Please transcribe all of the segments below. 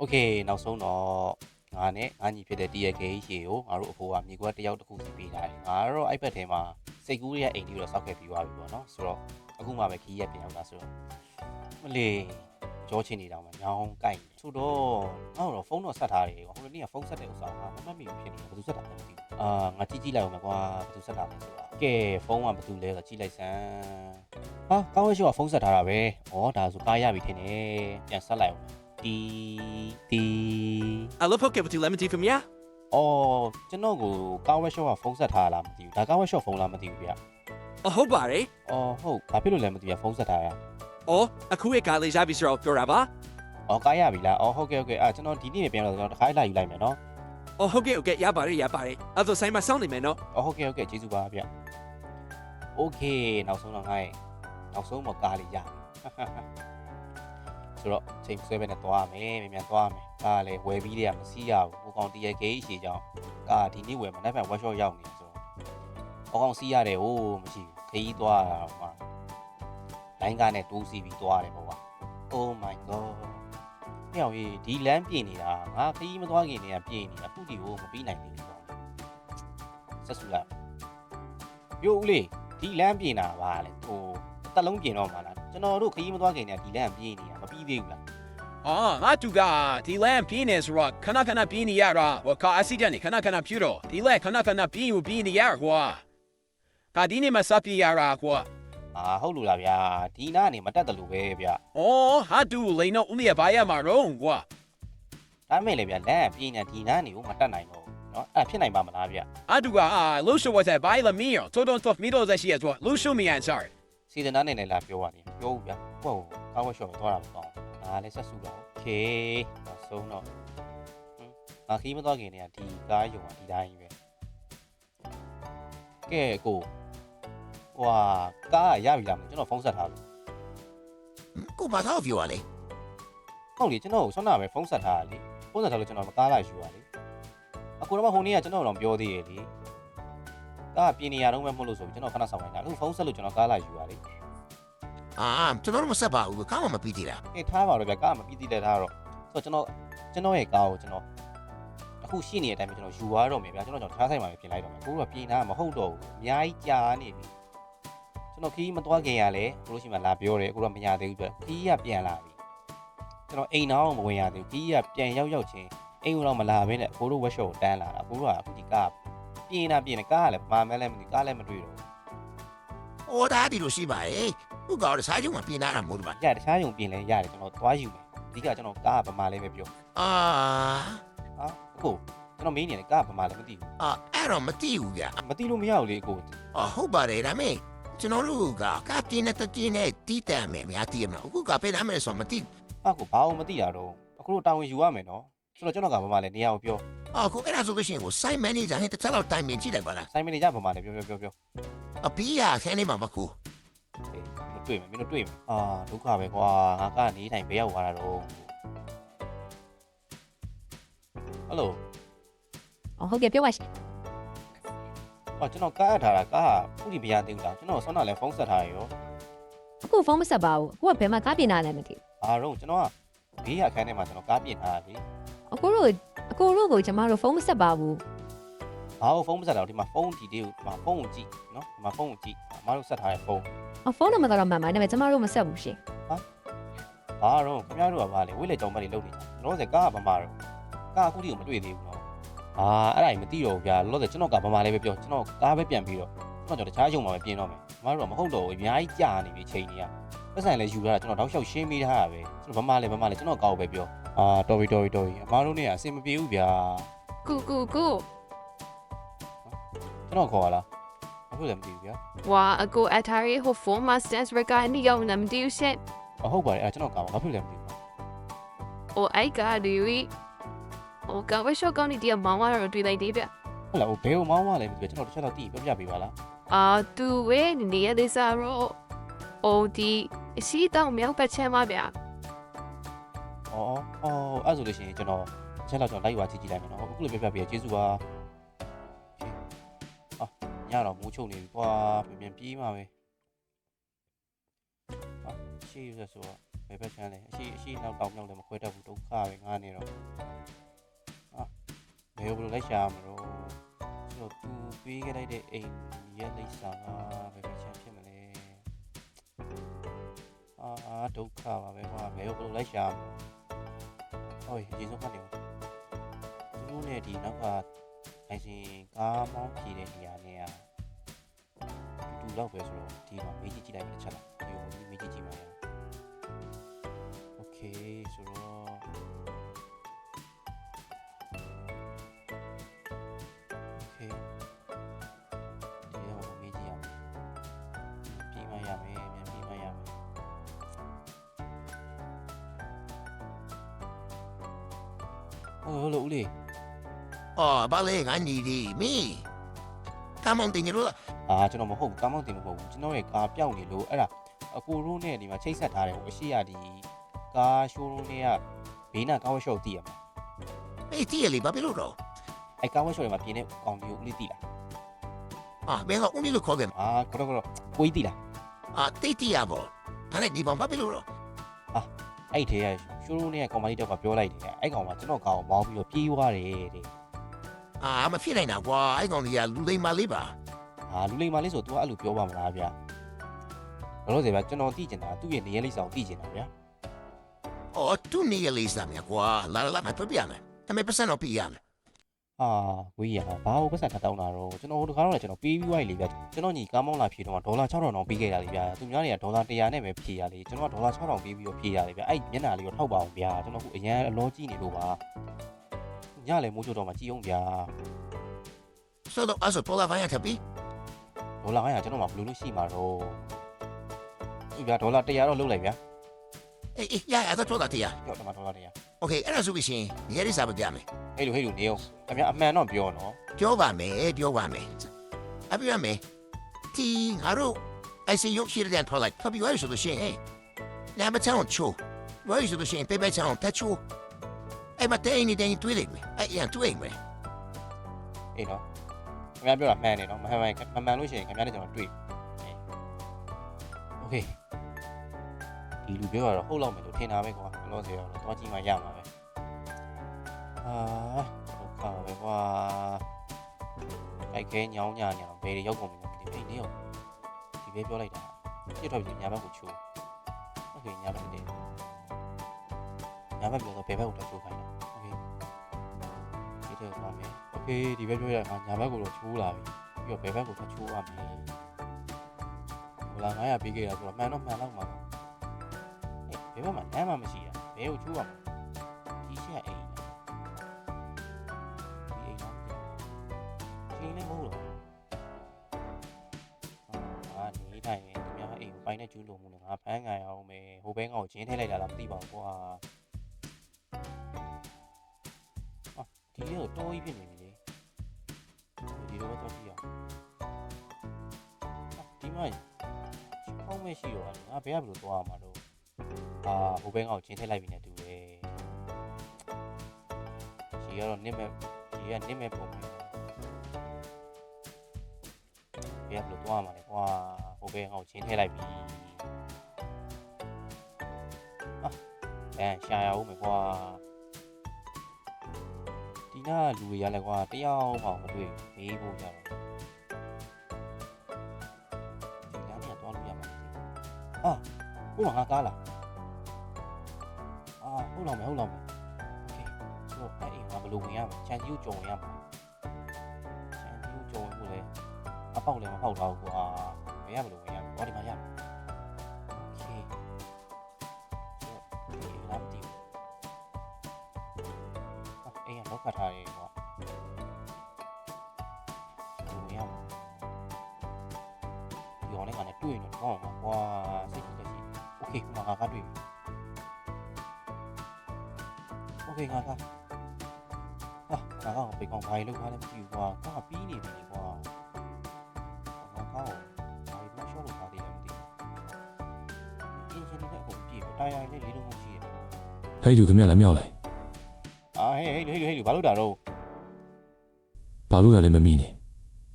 โอเคနောက်ဆုံးတော့ငါနဲ့ငါညီဖြစ်တဲ့ TK ရှေကိုငါတို့အဖိုးကမြေကွက်တစ်ယောက်တစ်ခုစီပေးထားတယ်ငါတော့အဲ့ဘက်ထဲမှာစိတ်ကူးရဲ့အိမ်ကြီးကိုတော့စောက်ခဲ့ပြီးသွားပြီပေါ့နော်ဆိုတော့အခုမှပဲခီးရက်ပြန်ရောက်လာဆိုတော့မလေးကြောချင်းနေတော့မှညောင်းကိုက်နေဆိုတော့ငါတို့ဖုန်းတော့ဆက်ထားတယ်ဟိုနေ့ကဖုန်းဆက်တဲ့ဥစ္စာကမမှတ်မိဘူးဖြစ်နေတယ်ဘယ်သူဆက်တာလဲမသိဘူးအာငါကြည့်ကြည့်လိုက်အောင်မယ်ကွာဘယ်သူဆက်တာလဲဆိုတာကဲဖုန်းကဘယ်သူလဲဆိုကြည့်လိုက်စမ်းဟာကောင်းဝဲရှိကဖုန်းဆက်ထားတာပဲဩဒါဆိုကားရပြီထင်တယ်ပြန်ဆက်လိုက်အောင် တီတီ I love Poke with lemon tea from ya. အော်ကျွန်တော်ကိုကားဝဲရှော့ကဖုန်းဆက်ထားလားမသိဘူးဒါကားဝဲရှော့ဖုန်းလားမသိဘူးဗျ A hobare. အော်ဟုတ်ဘာဖြစ်လို့လဲမသိဘူးဖုန်းဆက်ထားရ Oh, a kuwe kale jabi sir Fioraba. အော်ကားရပြီလားအော်ဟုတ်ကဲ့ဟုတ်ကဲ့အာကျွန်တော်ဒီနေ့ပြန်လာတော့ကျွန်တော်တစ်ခါလိုက်ယူလိုက်မယ်နော် Oh, okay, okay, ya bare, ya bare. Other say my sound man no. အော်ဟုတ်ကဲ့ဟုတ်ကဲ့ကျေးဇူးပါဗျโอเคနောက်ဆုံးတော့ငါ့ရဲ့နောက်ဆုံးမကားလေးရပြီ ဆိုတော့ချိန်ဆွဲပဲနဲ့သွားမယ်မြန်မြန်သွားမယ်ကားလည်းဝယ်ပြီးတည်းကမစီးရဘူးဟိုကောင်တရကေးရှည်ကြောင်းကားဒီနေ့ဝယ်မှာနောက်ပြန်ဝက်ရှော့ရောက်နေဆိုတော့ဟိုကောင်စီးရတယ်ဟိုးမရှိဘူးခရီးသွားတာဟိုမှာလိုင်းကားနဲ့တိုးစီးပြီးသွားတယ်ပေါ့ကွာ Oh my god မြောက်ကြီးဒီလမ်းပြင်နေတာငါခရီးမသွားခင်တည်းကပြင်နေတာအခုဒီကိုမပြီးနိုင်သေးဘူးပေါ့ဆက်စုလိုက်ပြိုဦးလေးဒီလမ်းပြင်တာပါလေဟိုအသက်လုံးပြင်တော့မှာလားကျွန်တော်တို့ခရီးမသွားခင်တည်းကဒီလမ်းပြင်နေ ပြီးသေးဘူးလားအော်ငါတူကဒီလမ်းပြင်းနေဆိုတော့ခဏခဏပြင်းနေရတာဟောကာအစီတန်နေခဏခဏပြူတော့ဒီလမ်းခဏခဏပြင်းယူပြင်းနေရကွာကာဒီနေမစပြရတာကွာအာဟုတ်လို့လားဗျာဒီနာနေမတက်တယ်လို့ပဲဗျာအော်ဟာတူလိန်တော့ဦးမရဘာရမှာတော့ကွာဒါမဲ့လေဗျာလမ်းပြင်းနေဒီနာနေကိုမတက်နိုင်တော့နော်အဲ့ဖြစ်နိုင်ပါမလားဗျာအတူကအာလူရှိုဝတ်တဲ့ဘိုင်လာမီယောတိုတွန်တော့မီတော့ဆက်ရှိရတော့လူရှိုမီအန်ဆာ နာနေနဲ့လာပြောရနေပြောဘူးဗျာဟုတ်ကားဝက်ရှော့ကိုသွားတာမကောင်းဘူးဒါလည်းဆက်စုပါโอเคနောက်ဆုံးတော့ဟွန်းငါခီးမသွားခင်တည်းကဒီကားယုံကဒီတိုင်းပဲကဲကိုဟွာကားကရပြီလားမသိဘူးကျွန်တော်ဖုန်းဆက်ထားလို့ ကိုဘာသာပြောရလဲ ဟုတ်လေကျွန်တော်ကိုဆွမ်းနာပဲဖုန်းဆက်ထားတာလေဖုန်းဆက်ထားလို့ကျွန်တော်မကားလိုက်ယူပါလေအခုတော့ဟိုနေ့ကကျွန်တော်တော့ပြောသေးရဲ့လေ ကားပြင်နေရတော့မှမဟုတ်လို့ဆိုပြီးကျွန်တော်ခဏဆောင်နေတာအခုဖုန်းဆက်လို့ကျွန်တော်ကားလိုက်ယူပါလေအာကျွန်တော်တို့မဆက်ပါဘူးကားမှမပြီးသေးတာဟေးထားပါတော့ဗျကားမပြီးသေးတဲ့ထားတော့ဆိုတော့ကျွန်တော်ကျွန်တော်ရဲ့ကားကိုကျွန်တော်အခုရှိနေတဲ့အတိုင်းပဲကျွန်တော်ယူသွားတော့မယ်ဗျာကျွန်တော်ကျွန်တော်ထားဆိုင်မှာပဲပြင်လိုက်တော့မယ်ကိုကပြင်ထားမှာမဟုတ်တော့ဘူးအများကြီးကြာနေပြီကျွန်တော်ခီးမသွားခင်ရလဲကိုလို့ရှိမှလာပြောတယ်ကိုကမရသေးဘူးပြခီးကပြန်လာပြီကျွန်တော်အိမ်တော့မဝင်ရသေးဘူးခီးကပြန်ရောက်ရောက်ချင်းအိမ်ကတော့မလာဘဲနဲ့ကိုတို့ဝက်ရှော့ကိုတန်းလာတာကိုတို့ကအခုဒီကား ပြင်တာပြင်တယ်ကားကလည်းဘာမှလည်းမသိကားလည်းမတွေ့တော့ဟောဒါဒီလိုရှိပါရဲ့ခုကောင်စားကြုံမှာပြင်လာတာမဟုတ်ဘူးပါဘူးရတခြားယုံပြင်လဲရတယ်ကျွန်တော်သွားယူမယ်အဓိကကျွန်တော်ကားကဗမာလေးပဲပြောအာဟာအခုကျွန်တော်မင်းနေတယ်ကားကဗမာလည်းမသိဘူးအာအဲ့တော့မသိဘူးဗျာမသိလို့မရဘူးလေအကိုအာဟုတ်ပါတယ်ဒါမဲ့ကျွန်တော်တို့ကကားပြင်တဲ့တင်းနဲ့တီးတန်မယ်များတီးရမလားအခုကပေးနာမယ်ဆိုမသိဟာကိုဘာအောင်မသိတာတော့အခုတို့တာဝန်ယူရမယ်နော်ဆိုတော့ကျွန်တော်ကဗမာလည်းနေရာကိုပြော အခုအဲ့ဒါဆိုလို့ရှိရင်ကိုစိုက်မန်နေဂျာဟင်တစ်ချက်တော့တိုင်ပင်ကြည့်လိုက်ပါလားဆိုင်မန်နေဂျာဗမာလည်းပြောပြောပြောပြောအပီးရခန်းနေမှာမကူအေးမတွေ့မယ်မင်းတို့တွေ့မယ်အာဒုက္ခပဲကွာငါကနေတိုင်းဘယ်ရောက်သွားတာတော့ဟယ်လိုအော်ဟုတ်ကဲ့ပြောပါရှင်ဟောကျွန်တော်ကားအပ်ထားတာကားကခုထိမရသေးဘူးလားကျွန်တော်ဆွမ်းနာလည်းဖုန်းဆက်ထားရရောအခုဖုန်းမဆက်ပါဘူးအခုကဘယ်မှာကားပြင်လာလဲမသိဘူးဘာတော့ကျွန်တော်ကဘေးရအခန်းထဲမှာကျွန်တော်ကားပြင်ထားတာလေအခုတို့ အခုတို့ကိုကျမတို့ဖုန်းမဆက်ပါဘူးဘာလို့ဖုန်းမဆက်တာလဲဒီမှာဖုန်းဒီလေးကိုဒီမှာဖုန်းကိုကြည့်နော်ဒီမှာဖုန်းကိုကြည့်အမတို့ဆက်ထားတဲ့ဖုန်းအဖုန်းနံပါတ်တော့မှန်ပါတယ်ဒါပေမဲ့ကျမတို့မဆက်ဘူးရှင်ဘာတော့ခင်ဗျားတို့ကဘာလဲဝိလေကြောင်မလေးလုံနေကြကျွန်တော်စကားကဗမာတော့ကားအခုထိကိုမတွေ့သေးဘူးနော်အာအဲ့ဒါကြီးမသိတော့ဘူးဗျာလောလောဆယ်ကျွန်တော်ကဗမာလေးပဲပြောကျွန်တော်ကားပဲပြန်ပြီးတော့ကျွန်တော်တခြားယုံမှာပဲပြင်တော့မယ်ကျမတို့ကမဟုတ်တော့ဘူးအများကြီးကြာနေပြီချိန်ကြီးကပတ်စံလည်းယူရတာကျွန်တော်တောက်လျှောက်ရှင်းပေးထားတာပဲကျွန်တော်ဗမာလေးဗမာလေးကျွန်တော်ကောက်ပဲပြော အာတော်ပြီတော်ပြီတော်ပြီအမားတို့နေကအဆင်မပြေဘူးဗျာကူကူကူကျွန်တော်ခေါ်ရလားအခုလည်းမသိဘူးဗျာဝါအကိုအထားရီဟိုဖုန်းမှာ stance record နေရောက်နေမတူရှက်အဟုတ်ပါတယ်အဲ့ကျွန်တော်ကောက်ဘာဖြစ်လဲမသိဘူး။အိုအိုက်ကဒီဝီ။အိုကဝရှော့ကောင်းနေတရားမောင်းရတော့တွေ့လိုက်သေးဗျဟုတ်လားဟိုဘဲကိုမောင်းသွားလဲမသိဘူးကျွန်တော်တစ်ချက်တော့တီးပြောပြပေးပါလား။အာသူဝဲနေရသေးစားရော။အိုဒီအစီတောင်မြောက်ပတ်ချမ်းပါဗျာ အော်အော်အဲ့ဆိုလို့ရှိရင်ကျွန်တော်တစ်ချက်တော့ကျွန်တော်လိုက်ပါကြည့်ကြည့်လိုက်မယ်နော်အခုလည်းပြပြပေးရကျေးဇူးပါဟာညတော့မိုးချုပ်နေပြီကွာပြင်ပြင်ပြေးမှာပဲဟာရှိရဆိုတော့ဘယ်ဘက်ချမ်းလဲအရှိအရှိနောက်တောင်မြောက်လည်းမခွဲတတ်ဘူးဒုက္ခပဲငါနေတော့အာဘယ်လိုလိုက်ရှာမလို့ဆိုတော့သူပေးခဲ့လိုက်တဲ့အိမ်ရဲ့လိပ်စာကဘယ်ဘက်ချမ်းဖြစ်မလဲအာဒုက္ခပါပဲကွာဘယ်လိုလိုက်ရှာမလို့ ဟိုရေစုံဖတ်နေဦးသူတို့နဲ့ဒီနောက်ကနိုင်စင်ကားမောင်းဖြည်တဲ့နေရာနဲ့ကတူတူတော့ပဲဆိုတော့ဒီမှာမေးကြည့်ကြည့်လိုက်တစ်ချက်လားဒီကို ဟုတ်လို့ဦးလေးအော်ဘာလဲငါညီဒီမင်းကမွန်တင်ရလို့အာကျွန်တော်မဟုတ်ဘူးကားမောင်းတင်မဟုတ်ဘူးကျွန်တော်ရဲ့ကားပြောက်နေလို့အဲ့ဒါအကိုရိုးနဲ့ဒီမှာချိတ်ဆက်ထားတယ်ဟိုအရှိရဒီကားရှိုးရိုးနဲ့ကဘေးနာကားဝက်ရှော့တည်ရမှာအေးတီးရလေဘာဖြစ်လို့တော့အဲ့ကားဝက်ရှော့တွေမှာပြင်းတဲ့ကောင်ကြီးကိုဦးလေးတည်လားအာဘယ်ကဦးလေးလို့ခေါ်တယ်အာကတော့ကတော့ကိုကြီးတည်လားအာတိတ်တီးရပေါ့ဒါနဲ့ဒီဘောင်ဘာဖြစ်လို့တော့အဲ့ဒီထဲက ရှိုးရိုးနဲ့ကောင်မလေးတော့ကပြောလိုက်တယ်အဲ့ကောင်ကကျွန်တော်ကောင်ကိုမောင်းပြီးတော့ပြေးသွားတယ်တဲ့အာမဖြစ်နိုင်တာကွာအဲ့ကောင်ကြီးကလူသိမ်းမလေးပါဟာလူလိမ္မာလေးဆို तू ကအဲ့လိုပြောပါမလားဗျာဘာလို့လဲဗျာကျွန်တော်သိကျင်တာသူ့ရဲ့နေရလိမ့်ဆောင်သိကျင်တာဗျာအော်သူနေရလေးစားမြကွာလာလာမပြပြမယ်အမေပတ်စံတော့ပြရမယ် ဟာဝေးရဘာလို့ပတ်စံထပ်တောင်းတာတော့ကျွန်တော်ဟိုတကားတော့ကျွန်တော်ပေးပြီးသွားပြီလေဗျာကျွန်တော်ညီကားမောင်းလာဖြေတော့ဒေါ်လာ6000တောင်ပေးခဲ့တာလေဗျာသူများတွေကဒေါ်လာ100နဲ့ပဲဖြေရလေကျွန်တော်ကဒေါ်လာ6000ပေးပြီးတော့ဖြေရလေဗျာအဲ့မျက်နှာလေးကိုထောက်ပါအောင်ဗျာကျွန်တော်ခုအရန်အလောကြည့်နေလို့ပါညလည်းမိုးချိုတော့မှကြည်အောင်ဗျာဆိုတော့အဲ့ဆိုပေါ်လာဖိုင်ရထပ်ပြီးဒေါ်လာ900ကျွန်တော်မှဘယ်လိုလုပ်ရှိမှာတော့သူဗျာဒေါ်လာ100တော့လုပ်လိုက်ဗျာ Ej, ej, ja, ja, to to da ti ja. တော့တမတော်လာနေရ Okay, အဲ့ဒါဆိုလို့ရှိရင်နေရာလေးစာမပြမယ်ဟဲ့လိုဟဲ့လိုနေအောင်ခင်ဗျာအမှန်တော့ပြောနော်။ပြောပါမယ်ပြောပါမယ်။အပြရမယ်။ဒီငါတို့ I see you here then product. ဖပြီးဝဲဆိုလို့ရှိရင်နာမချောင်းချိုးဝဲဆိုလို့ရှိရင်ပေပဲချောင်းတက်ချိုးအဲ့မတဲနေတဲ့အင်းတွေးလိုက်မယ်။အဲ့ရန်တွေးလိုက်မယ်အေးနော်ခင်ဗျာပြောတာမှန်နေနော်မမှန်မှန်မှန်လို့ရှိရင်ခင်ဗျာနဲ့ကျွန်တော်တွေ့ ဒီလူပြောရတော့ဟုတ်လောက်မယ်လို့ထင်တာပဲကွာဘလို့ဆိုရတော့သွားကြည့်မှရမှာပဲအာဒုက္ခပဲကွာအိုက်ခဲညောင်းညာညာဘယ်တွေရောက်ကုန်ပြီလဲမသိဘူးအေးနေရောဒီပဲပြောလိုက်တာပြစ်ထွက်ပြီညာဘက်ကိုချိုးโอเคညာဘက်နေညာဘက်ပြောတော့ဘယ်ဘက်ကိုထွက်ချိုးခိုင်းတာโอเค ဒီတဲ့သွားမယ်โอเคဒီဘက်ပြောရမှာညာဘက်ကိုတော့ချိုးလာပြီပြီးတော့ဘယ်ဘက်ကိုထပ်ချိုးရမလဲဟိုလာ900ပေးခဲ့တာဆိုတော့မှန်တော့မှန်တော့မှာပေါ့အေး ဘယ်ဘက်မှာလမ်းမှမရှိတာဘယ်ကိုချိုးရမလဲဒီရှက်အိမ်ဒီအိမ်တော့ချိန်လည်းမဟုတ်တော့အာနေတိုင်းရင်ဒီများအိမ်ကိုပိုင်းနဲ့ကျူးလို့မှုနဲ့ငါဖမ်းခံရအောင်မယ်ဟိုဘဲငါ့ကိုဂျင်းထည့်လိုက်တာလားမသိပါဘူးကွာဒီလေးကိုတောကြီးဖြစ်နေပြီလေဒီလိုပဲတော့ကြည့်အောင်အာဒီမိုင်းချောင်းမရှိတော့ဘူးငါဘယ်ကဘယ်လိုသွားရမှာတော့ အာဟိုဘဲငါ့ကိုချင်းထည့်လိုက်ပြီနဲ့တူတယ်ဒီကတော့နစ်မဲ့ဒီကနစ်မဲ့ပုံပဲဘယ်ကဘယ်လိုသွားရမှာလဲကွာဟိုဘဲငါ့ကိုချင်းထည့်လိုက်ပြီအာအဲရှာရအောင်မယ်ကွာဒီနာကလူတွေရလဲကွာတယောက်မှမတွေ့မေးဖို့ကြတော့ဒီလမ်းကသွားလို့ရမှာ ဟာဟုတ်လားငါကားလားအာဟုတ်လားမဟုတ်လားမโอเคဆိုတော့အဲ့အိမ်ကဘယ်လိုဝင်ရမလဲခြံကြီးကိုကြုံဝင်ရမှာခြံကြီးကိုကြုံဝင်ဖို့လေအပေါက်လည်းမပေါက်တော့ဘူးကွာဘယ်ရဘယ်လိုဝင်ရမလဲဟောဒီမှာရမယ်โอเคဆိုတော့ဒီလမ်းတည် အေးရလောက်ခတ်ထားတယ်ကွာဘယ်ရမလဲဒီအောင်လည်းကနေတွေ့နေတော့မှာကွာစိတ်ကြီးတက်ကြီးโอเคခုနကငါကတွေ့ပြီ OK ငါသားဟာငါကောင်ပိတ်ကောင်ဘာကြီးလောက်ထားလဲမသိဘူးကွာငါပြီးနေပြီကွာငါကောင်ဘာကြီးဘာရှော့လောက်ထားတယ်မသိဘူးအင်းရှင်လည်းအကုန်ပြည့်တာယာလေးလေးလုံးမရှိရဟဲ့လူခင်ဗျလမ်းမြောက်လိုက်အာဟဲ့ဟဲ့ဟဲ့ဟဲ့ဘာလို့တာတော့ဘာလို့လဲမမိနေ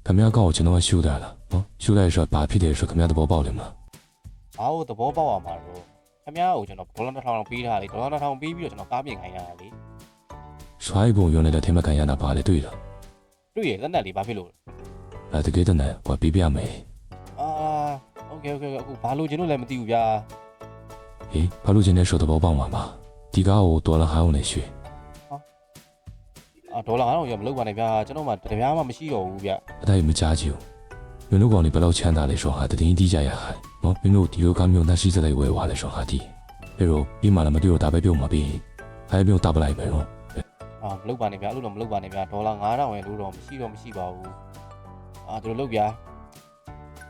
ခင်ဗျားကောက်ကိုကျွန်တော်ကရှူတာလားနော်ရှူလိုက်ဆိုတော့ဘာဖြစ်တယ်ဆိုခင်ဗျားသဘောပေါက်တယ်မလားဘာလို့သဘောပေါက်ရမှာတော့ ခင်ဗျားကိုကျွန်တော်ဒေါ်လာ1000လောက်ပေးထားလေဒေါ်လာ1000ပေးပြီးတော့ကျွန်တော်ကားပြင်ခိုင်းရတာလေဆိုင်းဘုံရုံးနဲ့တင်မကန်ရတာပါလေတွေ့လားတွေ့ရလက်နက်လေးဘာဖြစ်လို့လဲအဲတကယ်တည်းကပေးပြမယ်အာโอเคโอเคအခုဘာလို့ကျွန်တော်လည်းမသိဘူးဗျာဟေးဘာလို့ကျွန်တော်ဆိုတော့ပေါက်မှာပါဒီကားကိုဒေါ်လာ1000နဲ့ရွှေအာဒေါ်လာ1000ရမလုပ်ပါနဲ့ဗျာကျွန်တော်မှတပြားမှမရှိတော့ဘူးဗျအတိုင်းမကြားချင်ဘူးညွန့်တို့ကောင်တွေဘယ်လောက်ချမ်းသာလဲဆိုတာတည်င်းတီးကြရဟဲ့ နော်မင်းတို့ဒီလိုကမျိုးနှရှိစလိုက်ဝဲွားလဲရှော်ခါတီပြောပြီးမှလည်းမတွေ့တော့ဒါပဲပြောမှာပြီးအဲမျိုးတာပလိုက်မယ်နော်အာမလုပ်ပါနဲ့ဗျာအဲ့လိုတော့မလုပ်ပါနဲ့ဗျာဒေါ်လာ9000ဝင်လို့တော့မရှိတော့မရှိပါဘူးအာတို့လုပ်ဗျာ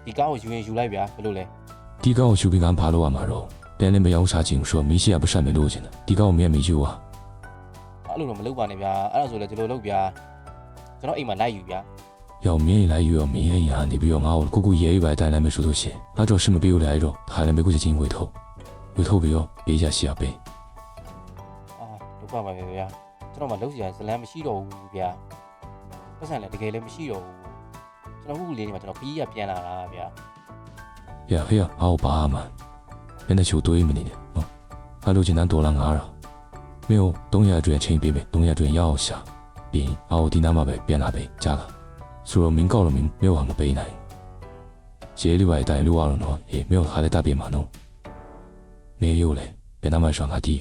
ဒီကားကိုယူရင်ယူလိုက်ဗျာဘယ်လိုလဲဒီကားကိုယူပြီးကမ်းဘာလို့ရမှာတော့ပြန်လည်းမရောက်စားချင်ဆိုတော့မင်းရှိရပဆက်မယ်လို့ချင်တယ်ဒီကားကိုမင်းမယူပါအဲ့လိုတော့မလုပ်ပါနဲ့ဗျာအဲ့ဒါဆိုလည်းဒီလိုလုပ်ဗျာကျွန်တော်အိမ်မှာလိုက်ယူဗျာ Biao mieni lai yuo 姑姑爷爷白带来没 nibio aol kuku yeibai 回头，回头不要别家洗啊呗。啊，都干嘛呀 Ajo sima biau 别，不是 ajo, 来没洗 lai mbesu kuchingwito. Biau to biau, biai chia siabei. Aha, lupa bia bia bia. Chon a 假了 ဆိုတော့မင်းကောက်လို့မင်းမြို့ဟာမပေးနိုင်ရဲလူပါတိုင်းလူရတော့နော်ဟေးမြို့ခါလေးတပ်ပြင်မှာနော်နေရုပ်လေဘယ်နာမှဆောင်တာဒီ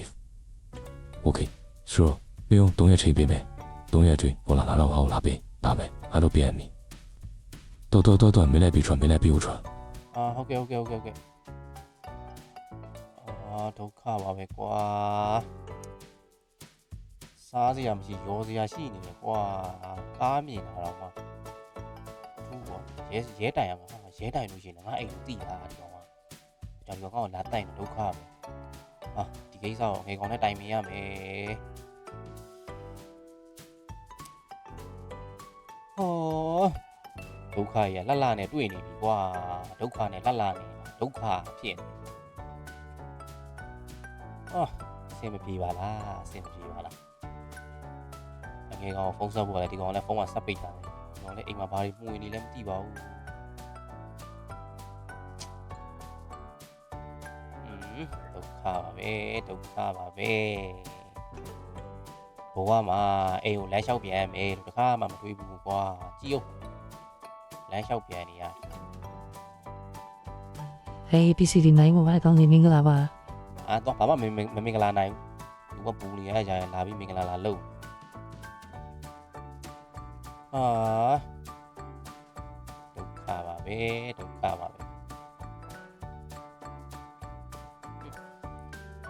Okay ဆိုတော့မြို့တုံးရချိန်ပေးမယ်တုံးရချိန်ပေါ်လာလာတော့ဟောလာပေးဒါပဲအားလို့ပြန်ပြီတော်တော်တော်တော်မင်းလည်းပြီးချွန်မင်းလည်းပြီးဦးချွန်အာဟုတ်ကဲ့ဟုတ်ကဲ့ဟုတ်ကဲ့ဟုတ်ကဲ့အာဒုက္ခပါပဲကွာစားစရာမရှိရောစရာရှိနေတယ်ကွာကားမြင်လာတော့မှ ရဲရဲတိုင်ရမှာဟာရဲတိုင်လို့ရှိရင်ငါအိမ်ကိုတိလာဒီကောင်ကကြောင်ကြောင်ကောင်လာတိုင်ဒုက္ခပဲဟာဒီကိစ္စကိုငယ်ကောင်နဲ့တိုင်ပင်ရမယ်ဟောဒုက္ခရလှလှနဲ့တွေ့နေပြီကွာဒုက္ခနဲ့လှလှနေဒုက္ခဖြစ်နေအော်အဆင်မပြေပါလားအဆင်မပြေပါလားအငယ်ကောင်ဖုန်းဆက်ဖို့ကလည်းဒီကောင်လည်းဖုန်းကဆက်ပိတ်တာပဲဒီကောင် လည်းအိမ်မှာဘာတွေမှုဝင်နေလဲမသိပါဘူးอืมဒုက္ခပါပဲဒုက္ခပါပဲဘဝမှာအိမ်ကိုလမ်းလျှောက်ပြန်ရမယ်လို့တစ်ခါမှမတွေးဘူးကွာကြည့်ဦးလမ်းလျှောက်ပြန်နေရတယ်ဟေး PCD နိုင်မိုဘိုင်းအကောင့်နေမင်္ဂလာပါ။အာတော့ဘာမှမမမမင်္ဂလာနိုင်ဘူး။သူကပူနေရကြရင်လာပြီးမင်္ဂလာလာလု ပ်။အာဒုက္ခပါပဲဒုက္ခပါပဲ။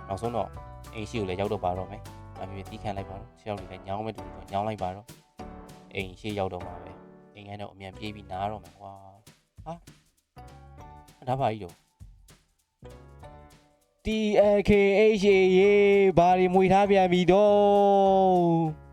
နောက်ဆုံးတော့အိမ်ရှိကိုလည်းရောက်တော့ပါတော့မယ်။အမေတီးခံလိုက်ပါတော့။ဆရာတို့လည်းညောင်းမဲ့တူတော့ညောင်းလိုက်ပါတော့။အိမ်ရှိရောက်တော့မှာပဲ။အိမ်ကတော့အမြန်ပြေးပြီးနားတော့မယ်ကွာ။ဟာဒါပါကြီးတော့ TAKH ရေဘာတွေမွေထားပြန်ပြီတော့